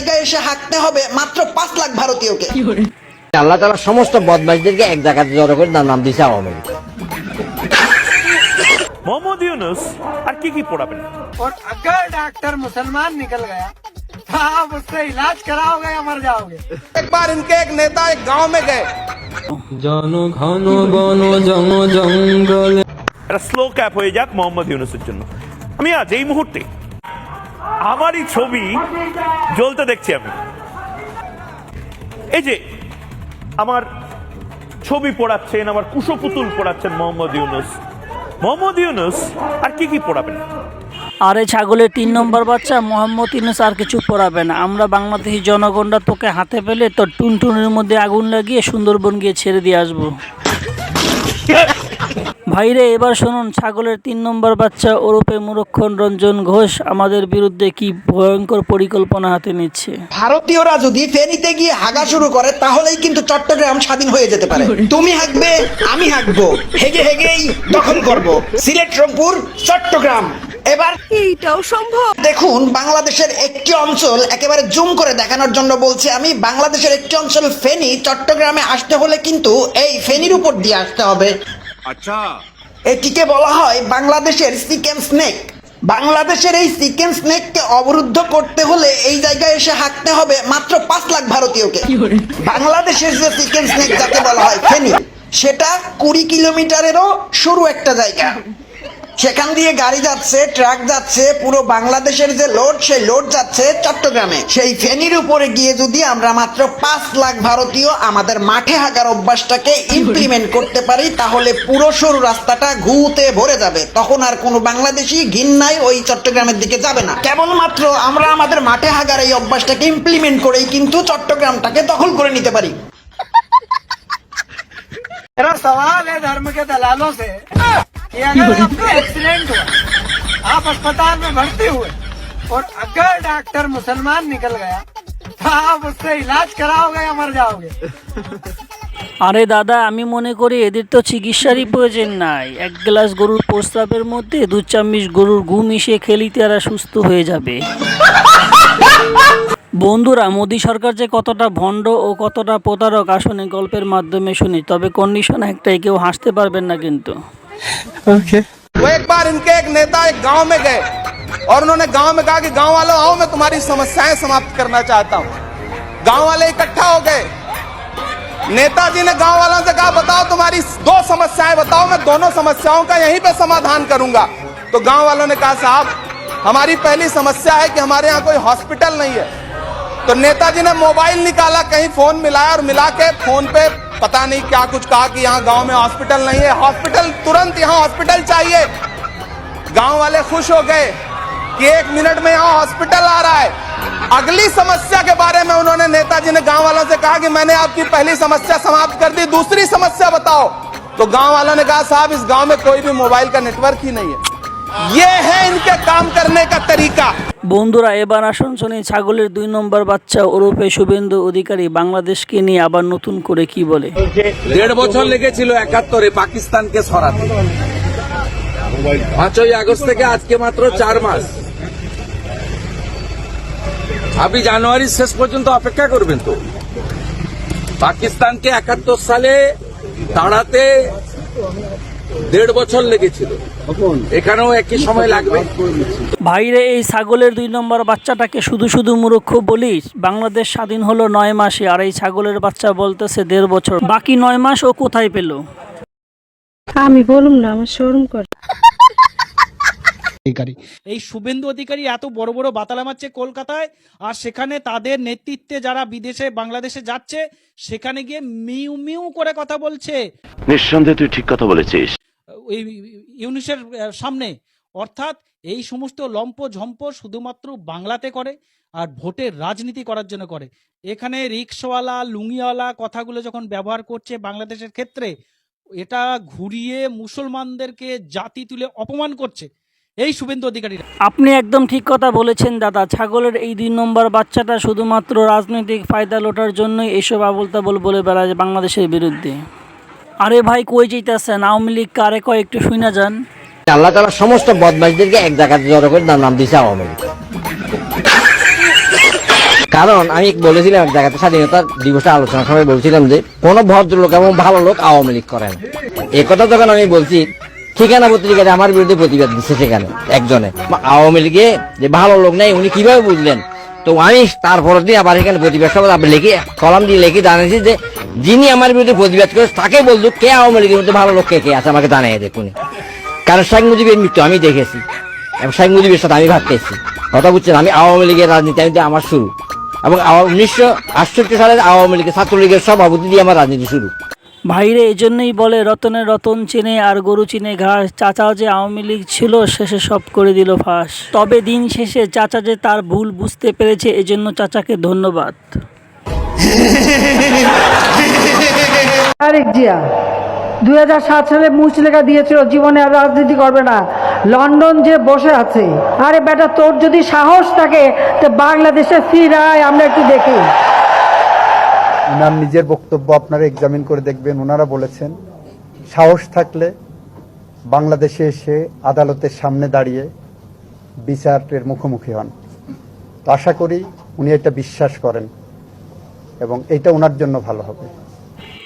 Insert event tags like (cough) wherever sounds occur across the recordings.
জায়গায় এসে হাঁকতে হবে মাত্র পাঁচ লাখ ভারতীয়কে আল্লাহ তালা সমস্ত বদমাইশদেরকে এক জায়গাতে জড়ো করে তার নাম দিয়েছে আওয়ামী লীগ মোহাম্মদ ইউনুস আর কি কি পড়াবেন और अगर डॉक्टर मुसलमान निकल गया तो आप उससे इलाज कराओगे या मर जाओगे एक बार इनके एक नेता एक गांव में गए জন ঘন বন জন জঙ্গলে একটা স্লো ক্যাপ হয়ে যাক মোহাম্মদ ইউনুসের জন্য আমি আজ এই মুহূর্তে আমারই ছবি জ্বলতে দেখছি আমি। এই যে আমার ছবি পড়াচ্ছেন আমার কুশপুতুল পড়াচ্ছেন মোহাম্মদ ইউনুস। মোহাম্মদ ইউনুস আর কি কি পড়াবেন? আরে ছাগলের তিন নম্বর বাচ্চা মোহাম্মদ ইউনুস আর কিছু পড়াবে না। আমরা বাংলাদেশি জনগণরা তোকে হাতে পেলে তোর টুনটুনের মধ্যে আগুন লাগিয়ে সুন্দরবন গিয়ে ছেড়ে দিয়ে আসব। ভাইরে এবার শুনুন ছাগলের তিন নম্বর বাচ্চা ওরূপে মুরক্ষণ রঞ্জন ঘোষ আমাদের বিরুদ্ধে কি ভয়ঙ্কর পরিকল্পনা হাতে নিচ্ছে? ভারতীয়রা যদি ফেনীতে গিয়ে হাগা শুরু করে তাহলেই কিন্তু চট্টগ্রাম স্বাধীন হয়ে যেতে পারে। তুমি হাঁকবে আমি হাঁকবো হেগে হেগেই দখল করব। সিলেট রংপুর চট্টগ্রাম। এবার এইটাও সম্ভব। দেখুন বাংলাদেশের একটি অঞ্চল একেবারে জুম করে দেখানোর জন্য বলছি আমি বাংলাদেশের একটি অঞ্চল ফেনী চট্টগ্রামে আসতে হলে কিন্তু এই ফেনীর উপর দিয়ে আসতে হবে। আচ্ছা। এটিকে বলা হয় বাংলাদেশের চিকেন স্নেক। বাংলাদেশের এই চিকেন স্নেককে অবরুদ্ধ করতে হলে এই জায়গায় এসে হাঁটতে হবে মাত্র পাঁচ লাখ ভারতীয়কে। বাংলাদেশের যে চিকেন স্নেক যাকে বলা হয় ফেনি সেটা কুড়ি কিলোমিটারেরও সরু একটা জায়গা। সেখান দিয়ে গাড়ি যাচ্ছে ট্রাক যাচ্ছে পুরো বাংলাদেশের যে লোড সেই লোড যাচ্ছে চট্টগ্রামে সেই ফেনীর উপরে গিয়ে যদি আমরা মাত্র পাঁচ লাখ ভারতীয় আমাদের মাঠে হাঁকার অভ্যাসটাকে ইমপ্লিমেন্ট করতে পারি তাহলে পুরো সরু রাস্তাটা ঘুতে ভরে যাবে তখন আর কোনো বাংলাদেশি ঘিন্নায় ওই চট্টগ্রামের দিকে যাবে না কেবলমাত্র আমরা আমাদের মাঠে হাগার এই অভ্যাসটাকে ইমপ্লিমেন্ট করেই কিন্তু চট্টগ্রামটাকে দখল করে নিতে পারি मेरा सवाल है धर्म के दलालों से कि अगर आपका एक्सीडेंट हुआ आप अस्पताल में भर्ती हुए और अगर डॉक्टर मुसलमान निकल गया तो आप उससे इलाज कराओगे या मर जाओगे আরে দাদা আমি মনে করি এদের তো চিকিৎসারই প্রয়োজন নাই এক গ্লাস গরুর প্রস্রাবের মধ্যে দু চামচ গরুর গু মিশিয়ে খেলিতে এরা সুস্থ হয়ে যাবে বন্ধুরা মোদী সরকার যে কতটা ভণ্ড ও কতটা প্রতারক আসনে গল্পের মাধ্যমে শুনি তবে কন্ডিশন একটাই কেউ হাসতে পারবেন না কিন্তু वो एक बार इनके एक नेता एक गाँव में गए और उन्होंने गाँव में कहा कि गाँव वालों, आओ, मैं तुम्हारी समस्याएँ समाप्त करना चाहता हूँ। गाँव वाले इकट्ठा हो गए। नेताजी ने गाँव वालों से कहा, बताओ तुम्हारी दो समस्याएँ, बताओ, मैं दोनों समस्याओं का यहीं पे समाधान करूँगा। तो गाँव वालों ने कहा, साहब, हमारी पहली समस्या है कि हमारे यहाँ कोई हॉस्पिटल नहीं है। तो नेताजी ने मोबाइल निकाला, कहीं फ़ोन मिलाया और मिला के फ़ोन पे पता नहीं क्या कुछ कहा कि यहाँ गाँव में हॉस्पिटल नहीं है। हॉस्पिटल, तुरंत यहाँ हॉस्पिटल चाहिए। गाँव वाले खुश हो गए कि एक मिनट में यहाँ हॉस्पिटल आ रहा है। अगली समस्या के बारे में उन्होंने नेताजी ने गाँव वालों से कहा कि मैंने आपकी पहली समस्या समाप्त कर दी, दूसरी समस्या बताओ। तो गाँव वालों ने कहा, साहब, इस गाँव में कोई भी मोबाइल का नेटवर्क ही नहीं है। ये है इनके काम करने का तरीका বন্ধুরা এবার আসুন শুনি ছাগলের দুই নম্বর বাচ্চা ওরূপে শুভেন্দু অধিকারী বাংলাদেশকে নিয়ে আবার নতুন করে কি বলে দেড় বছর লেগেছিল একাত্তরে পাকিস্তানকে সরাতে পাঁচই আগস্ট থেকে আজকে মাত্র চার মাস আপনি জানুয়ারির শেষ পর্যন্ত অপেক্ষা করবেন তো পাকিস্তানকে একাত্তর সালে দাঁড়াতে দেড় বছর লেগেছিল এখানেও একই সময় লাগবে? ভাইরে এই ছাগলের দুই নম্বর বাচ্চাটাকে শুধু শুধু মূর্খ বলিস? বাংলাদেশ স্বাধীন হলো নয় মাসে আর এই ছাগলের বাচ্চা বলতেছে দেড় বছর। বাকি নয় মাস ও কোথায় পেল? আমি বলুম না আমার শোরুম করে। এই শুভেন্দু অধিকারী এত বড় বড় বাতালা মারছে কলকাতায় আর সেখানে তাদের নেতৃত্বে যারা বিদেশে বাংলাদেশে যাচ্ছে সেখানে গিয়ে মিউ মিউ করে কথা বলছে। নিঃসন্দেহে তুই ঠিক কথা বলেছিস। ওই ইউনিসের সামনে। অর্থাৎ এই সমস্ত লম্প ঝম্প শুধুমাত্র বাংলাতে করে আর ভোটের রাজনীতি করার জন্য করে। এখানে রিক্সওয়ালা, লুঙ্গিওয়ালা কথাগুলো যখন ব্যবহার করছে বাংলাদেশের ক্ষেত্রে, এটা ঘুরিয়ে মুসলমানদেরকে জাতি তুলে অপমান করছে। এই শুভেন্দু অধিকারীরা আপনি একদম ঠিক কথা বলেছেন, দাদা। ছাগলের এই দুই নম্বর বাচ্চাটা শুধুমাত্র রাজনৈতিক ফায়দা লোটার জন্যই এইসব আবল তাবল বলে বেড়ায় বাংলাদেশের বিরুদ্ধে। আরে ভাই, কই যেতেছেন আওয়ামী লীগ কারে কয়? একটু শুনা যান। আল্লাহ তালা সমস্ত বদমাইশদেরকে এক জায়গাতে জড়ো করে নাম দিয়েছে আওয়ামী লীগ। কারণ আমি বলেছিলাম, এক জায়গাতে স্বাধীনতা দিবসে আলোচনা সময় বলছিলাম যে, কোন ভদ্রলোক এবং ভালো লোক আওয়ামী লীগ করেন না। এ কথা যখন আমি বলছি, ঠিকানা পত্রিকাতে আমার বিরুদ্ধে প্রতিবাদ দিচ্ছে সেখানে, একজনে। আওয়ামী লীগে যে ভালো লোক নেই, উনি কীভাবে বুঝলেন? তো আমি তারপরের দিন আবার এখানে প্রতিবাদ সভা লিখে, কলাম দিয়ে লিখে জানিয়েছি যে যিনি আমার বিরুদ্ধে প্রতিবাদ করে তাকে বলতো কে আওয়ামী লীগের মধ্যে ভালো লোক কে কে আছে আমাকে জানিয়ে দেখুন কারণ শেখ মুজিবের মৃত্যু আমি দেখেছি এবং শেখ মুজিবের সাথে আমি ভাগ পেয়েছি। কথা বুঝছেন আমি আওয়ামী লীগের রাজনীতি আমি আমার শুরু। এবং উনিশশো আটষট্টি সালে আওয়ামী লীগের ছাত্রলীগের সভাপতি দিয়ে আমার রাজনীতি শুরু। ভাইরে এজন্যই বলে রতনের রতন চেনে আর গরু চিনে ঘাস। চাচা যে আওয়ামী লীগ ছিল শেষে সব করে দিল ফাঁস। তবে দিন শেষে চাচা যে তার ভুল বুঝতে পেরেছে এজন্য চাচাকে ধন্যবাদ। (laughs) তারেক জিয়া। দুই সাত সালে মুচলেখা দিয়েছিল, জীবনে আর রাজনীতি করবে না। লন্ডন যে বসে আছে, আরে বেটা তোর যদি সাহস থাকে, তো বাংলাদেশে ফিরায় আমরা একটু দেখি। ওনার নিজের বক্তব্য আপনারা এক্সামিন করে দেখবেন, ওনারা বলেছেন, সাহস থাকলে বাংলাদেশে এসে আদালতের সামনে দাঁড়িয়ে বিচারের মুখোমুখি হন। তো আশা করি উনি এটা বিশ্বাস করেন এবং এটা ওনার জন্য ভালো হবে।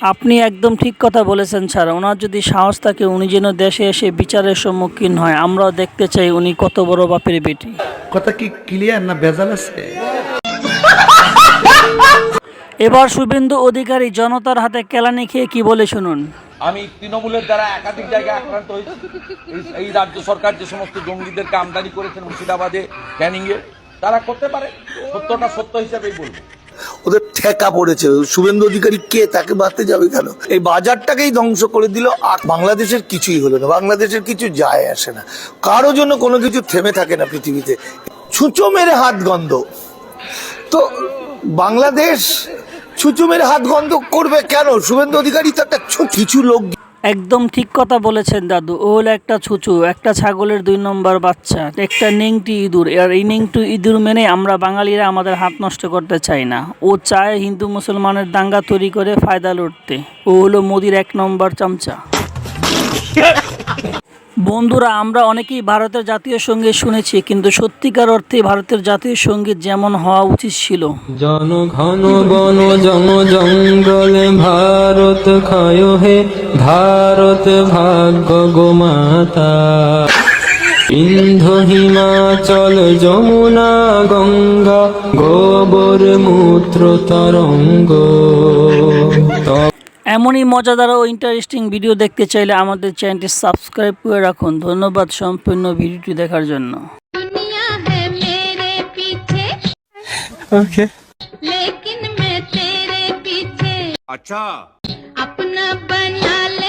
আপনি একদম ঠিক কথা বলেছেন স্যার। ওনার যদি সাহস থাকে উনি যেন দেশে এসে বিচারের সম্মুখীন হয়। আমরাও দেখতে চাই উনি কত বড় বাপের বেটি। কথা কি ক্লিয়ার না ভেজাল আছে? এবার শুভেন্দু অধিকারী জনতার হাতে কেলানি খেয়ে কি বলে শুনুন। আমি তৃণমূলের দ্বারা একাধিক জায়গায় আক্রান্ত হয়েছি। এই- এই রাজ্য সরকার যে সমস্ত জঙ্গিদেরকে আমদানি করেছেন মুর্শিদাবাদে ক্যানিংয়ে তারা করতে পারে। সত্যটা সত্য হিসাবেই বলব। ওদের ঠেকা পড়েছে। শুভেন্দু অধিকারী কে? তাকে বাঁধতে যাবে কেন? এই বাজারটাকেই ধ্বংস করে দিল আর বাংলাদেশের কিছুই হলো না। বাংলাদেশের কিছু যায় আসে না। কারও জন্য কোনো কিছু থেমে থাকে না পৃথিবীতে। ছুঁচো মেরে হাত গন্ধ। তো বাংলাদেশ ছুঁচো মেরে হাত গন্ধ করবে কেন? শুভেন্দু অধিকারী তো একটা কিছু লোক একদম ঠিক কথা বলেছেন দাদু। ও হলো একটা ছুচু, একটা ছাগলের দুই নম্বর বাচ্চা, একটা নেংটি ইঁদুর। আর এই নিংটু ইঁদুর মেনে আমরা বাঙালিরা আমাদের হাত নষ্ট করতে চাই না। ও চায় হিন্দু মুসলমানের দাঙ্গা তৈরি করে ফায়দা লড়তে ও হলো মোদির এক নম্বর চামচা। (laughs) বন্ধুরা, আমরা অনেকেই ভারতের জাতীয় সংগীত শুনেছি, কিন্তু সত্যিকার অর্থে ভারতের জাতীয় সংগীত যেমন হওয়া উচিত ছিল। জন ঘন বন, জন জঙ্গলে, ভারত খায় হে, ভারত ভাগ্য গোমাতা ইন্ধ হিমাচল যমুনা, গঙ্গা, গোবর, মূত্র, তরঙ্গ। এমনই মজাদার ও ইন্টারেস্টিং ভিডিও দেখতে চাইলে আমাদের চ্যানেলটি সাবস্ক্রাইব করে রাখুন ধন্যবাদ সম্পূর্ণ ভিডিওটি দেখার জন্য दुनिया है मेरे पीछे ওকে लेकिन मैं तेरे पीछे আচ্ছা अपना बना ले